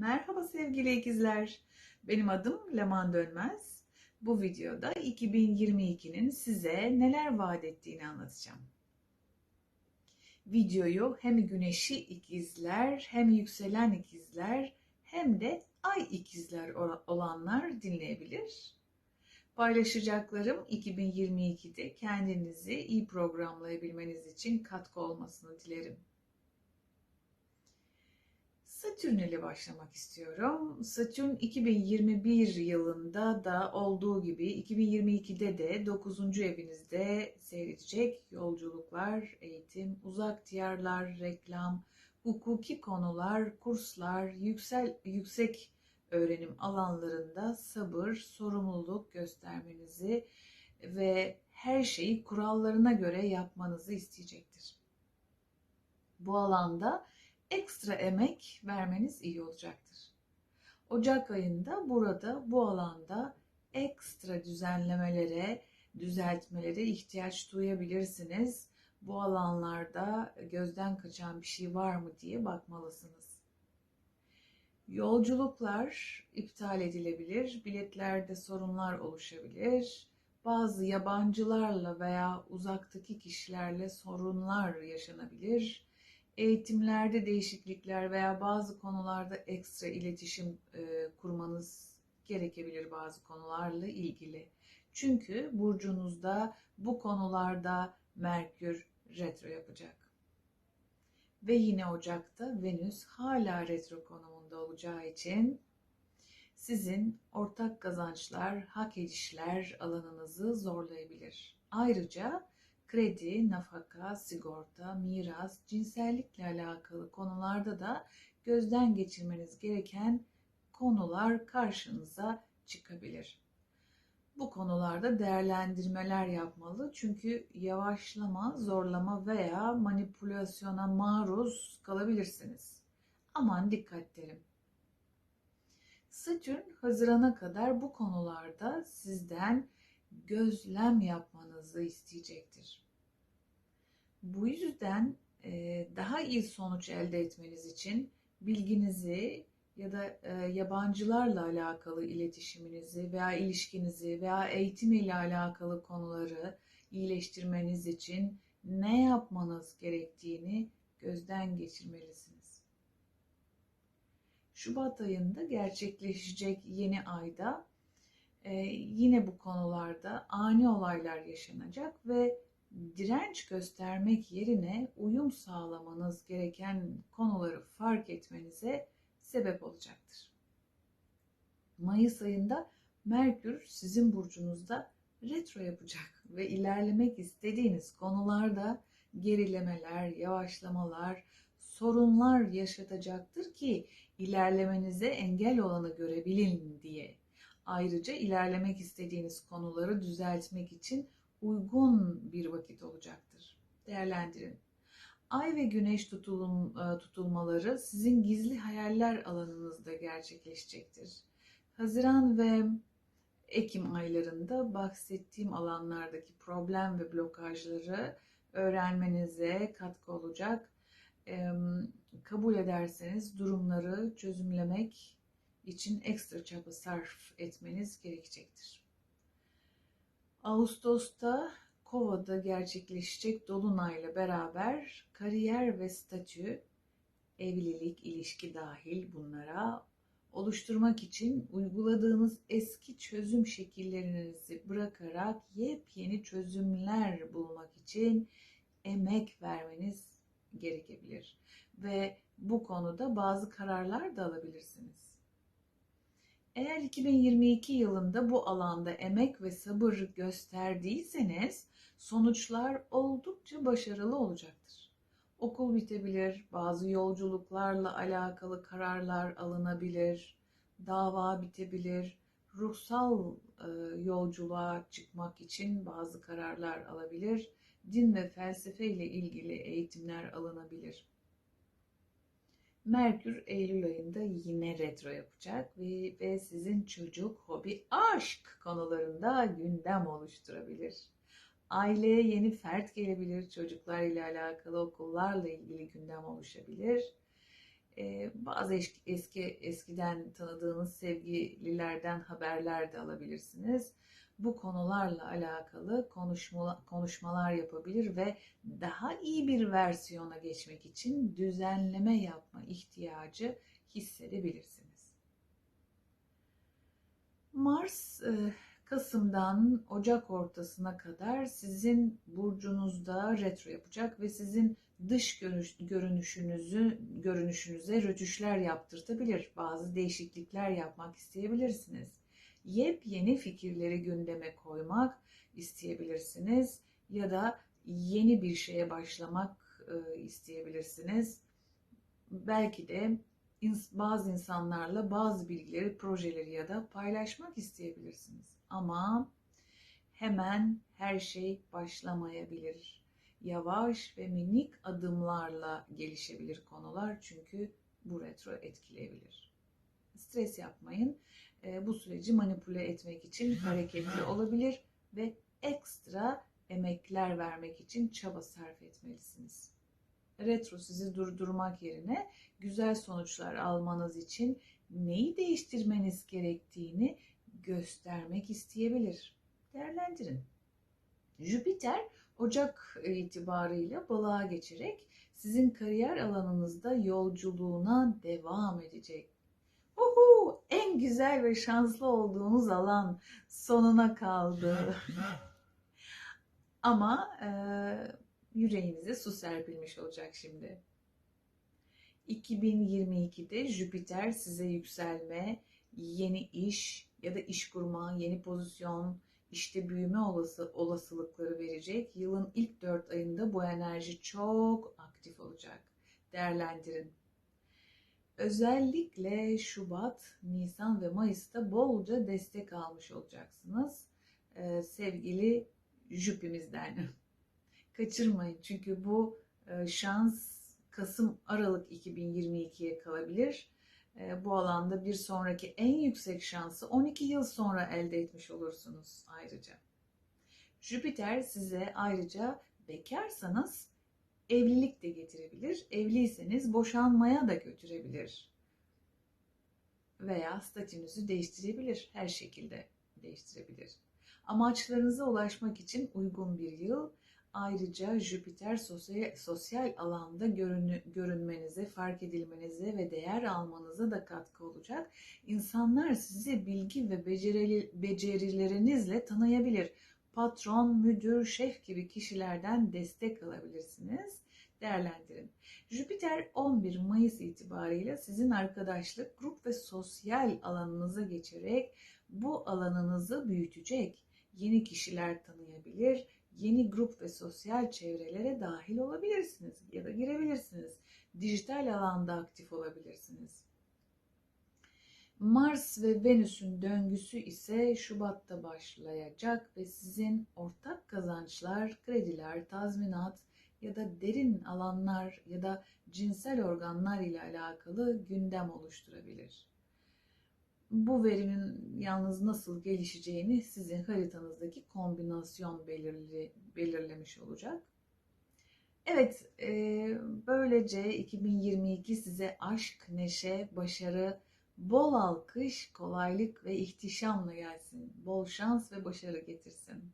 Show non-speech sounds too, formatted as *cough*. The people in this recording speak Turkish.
Merhaba sevgili ikizler. Benim adım Leman Dönmez. Bu videoda 2022'nin size neler vaat ettiğini anlatacağım. Videoyu hem güneşi ikizler, hem yükselen ikizler, hem de ay ikizler olanlar dinleyebilir. Paylaşacaklarım 2022'de kendinizi iyi programlayabilmeniz için katkı olmasını dilerim. Satürn ile başlamak istiyorum. Satürn 2021 yılında da olduğu gibi 2022'de de 9. evinizde seyredecek yolculuklar, eğitim, uzak diyarlar, reklam, hukuki konular, kurslar, yüksel, yüksek öğrenim alanlarında sabır, sorumluluk göstermenizi ve her şeyi kurallarına göre yapmanızı isteyecektir. Bu alanda ekstra emek vermeniz iyi olacaktır. Ocak ayında burada bu alanda ekstra düzenlemelere, düzeltmelere ihtiyaç duyabilirsiniz. Bu alanlarda gözden kaçan bir şey var mı diye bakmalısınız. Yolculuklar iptal edilebilir, biletlerde sorunlar oluşabilir. Bazı yabancılarla veya uzaktaki kişilerle sorunlar yaşanabilir eğitimlerde değişiklikler veya bazı konularda ekstra iletişim e, kurmanız gerekebilir bazı konularla ilgili. Çünkü burcunuzda bu konularda Merkür retro yapacak. Ve yine Ocak'ta Venüs hala retro konumunda olacağı için sizin ortak kazançlar, hak edişler alanınızı zorlayabilir. Ayrıca kredi, nafaka, sigorta, miras, cinsellikle alakalı konularda da gözden geçirmeniz gereken konular karşınıza çıkabilir. Bu konularda değerlendirmeler yapmalı çünkü yavaşlama, zorlama veya manipülasyona maruz kalabilirsiniz. Aman dikkat derim. Satürn Haziran'a kadar bu konularda sizden gözlem yapmanızı isteyecektir. Bu yüzden e, daha iyi sonuç elde etmeniz için bilginizi ya da e, yabancılarla alakalı iletişiminizi veya ilişkinizi veya eğitim ile alakalı konuları iyileştirmeniz için ne yapmanız gerektiğini gözden geçirmelisiniz. Şubat ayında gerçekleşecek yeni ayda e, yine bu konularda ani olaylar yaşanacak ve direnç göstermek yerine uyum sağlamanız gereken konuları fark etmenize sebep olacaktır. Mayıs ayında Merkür sizin burcunuzda retro yapacak ve ilerlemek istediğiniz konularda gerilemeler, yavaşlamalar, sorunlar yaşatacaktır ki ilerlemenize engel olanı görebilin diye. Ayrıca ilerlemek istediğiniz konuları düzeltmek için uygun bir vakit olacaktır. Değerlendirin. Ay ve güneş tutulum, e, tutulmaları sizin gizli hayaller alanınızda gerçekleşecektir. Haziran ve Ekim aylarında bahsettiğim alanlardaki problem ve blokajları öğrenmenize katkı olacak. Kabul ederseniz durumları çözümlemek için ekstra çaba sarf etmeniz gerekecektir. Ağustos'ta Kova'da gerçekleşecek dolunayla beraber kariyer ve statü, evlilik, ilişki dahil bunlara oluşturmak için uyguladığınız eski çözüm şekillerinizi bırakarak yepyeni çözümler bulmak için emek vermeniz gerekebilir ve bu konuda bazı kararlar da alabilirsiniz. Eğer 2022 yılında bu alanda emek ve sabır gösterdiyseniz sonuçlar oldukça başarılı olacaktır. Okul bitebilir, bazı yolculuklarla alakalı kararlar alınabilir, dava bitebilir, ruhsal e, yolculuğa çıkmak için bazı kararlar alabilir, din ve felsefe ile ilgili eğitimler alınabilir. Merkür Eylül ayında yine retro yapacak ve, ve sizin çocuk, hobi, aşk konularında gündem oluşturabilir. Aileye yeni fert gelebilir, çocuklar ile alakalı okullarla ilgili gündem oluşabilir. E, bazı eski, eski eskiden tanıdığınız sevgililerden haberler de alabilirsiniz. Bu konularla alakalı konuşma, konuşmalar yapabilir ve daha iyi bir versiyona geçmek için düzenleme yapma ihtiyacı hissedebilirsiniz. Mars e, Kasım'dan Ocak ortasına kadar sizin burcunuzda retro yapacak ve sizin dış görünüş, görünüşünüzü görünüşünüze rötuşlar yaptırtabilir. Bazı değişiklikler yapmak isteyebilirsiniz. Yepyeni fikirleri gündeme koymak isteyebilirsiniz ya da yeni bir şeye başlamak e, isteyebilirsiniz. Belki de bazı insanlarla bazı bilgileri, projeleri ya da paylaşmak isteyebilirsiniz. Ama hemen her şey başlamayabilir. Yavaş ve minik adımlarla gelişebilir konular çünkü bu retro etkileyebilir. Stres yapmayın. E, bu süreci manipüle etmek için hareketli olabilir ve ekstra emekler vermek için çaba sarf etmelisiniz. Retro sizi durdurmak yerine güzel sonuçlar almanız için neyi değiştirmeniz gerektiğini göstermek isteyebilir. Değerlendirin. Jüpiter Ocak itibarıyla balığa geçerek sizin kariyer alanınızda yolculuğuna devam edecek. Uhu, en güzel ve şanslı olduğunuz alan sonuna kaldı. *laughs* Ama e, yüreğinize su serpilmiş olacak şimdi. 2022'de Jüpiter size yükselme, yeni iş ya da iş kurma, yeni pozisyon, işte büyüme olası, olasılıkları verecek. Yılın ilk 4 ayında bu enerji çok aktif olacak. Değerlendirin. Özellikle Şubat, Nisan ve Mayıs'ta bolca destek almış olacaksınız. Ee, sevgili Jüpimizden. *laughs* Kaçırmayın çünkü bu e, şans Kasım Aralık 2022'ye kalabilir. E, bu alanda bir sonraki en yüksek şansı 12 yıl sonra elde etmiş olursunuz ayrıca. Jüpiter size ayrıca bekarsanız evlilik de getirebilir. Evliyseniz boşanmaya da götürebilir. Veya statünüzü değiştirebilir. Her şekilde değiştirebilir. Amaçlarınıza ulaşmak için uygun bir yıl Ayrıca Jüpiter sosyal, sosyal alanda görünü, görünmenize, fark edilmenize ve değer almanıza da katkı olacak. İnsanlar sizi bilgi ve becerili, becerilerinizle tanıyabilir. Patron, müdür, şef gibi kişilerden destek alabilirsiniz. Değerlendirin. Jüpiter 11 Mayıs itibariyle sizin arkadaşlık, grup ve sosyal alanınıza geçerek bu alanınızı büyütecek. Yeni kişiler tanıyabilir, yeni grup ve sosyal çevrelere dahil olabilirsiniz ya da girebilirsiniz. Dijital alanda aktif olabilirsiniz. Mars ve Venüs'ün döngüsü ise Şubat'ta başlayacak ve sizin ortak kazançlar, krediler, tazminat ya da derin alanlar ya da cinsel organlar ile alakalı gündem oluşturabilir bu verimin yalnız nasıl gelişeceğini sizin haritanızdaki kombinasyon belirli, belirlemiş olacak. Evet, e, böylece 2022 size aşk, neşe, başarı, bol alkış, kolaylık ve ihtişamla gelsin. Bol şans ve başarı getirsin.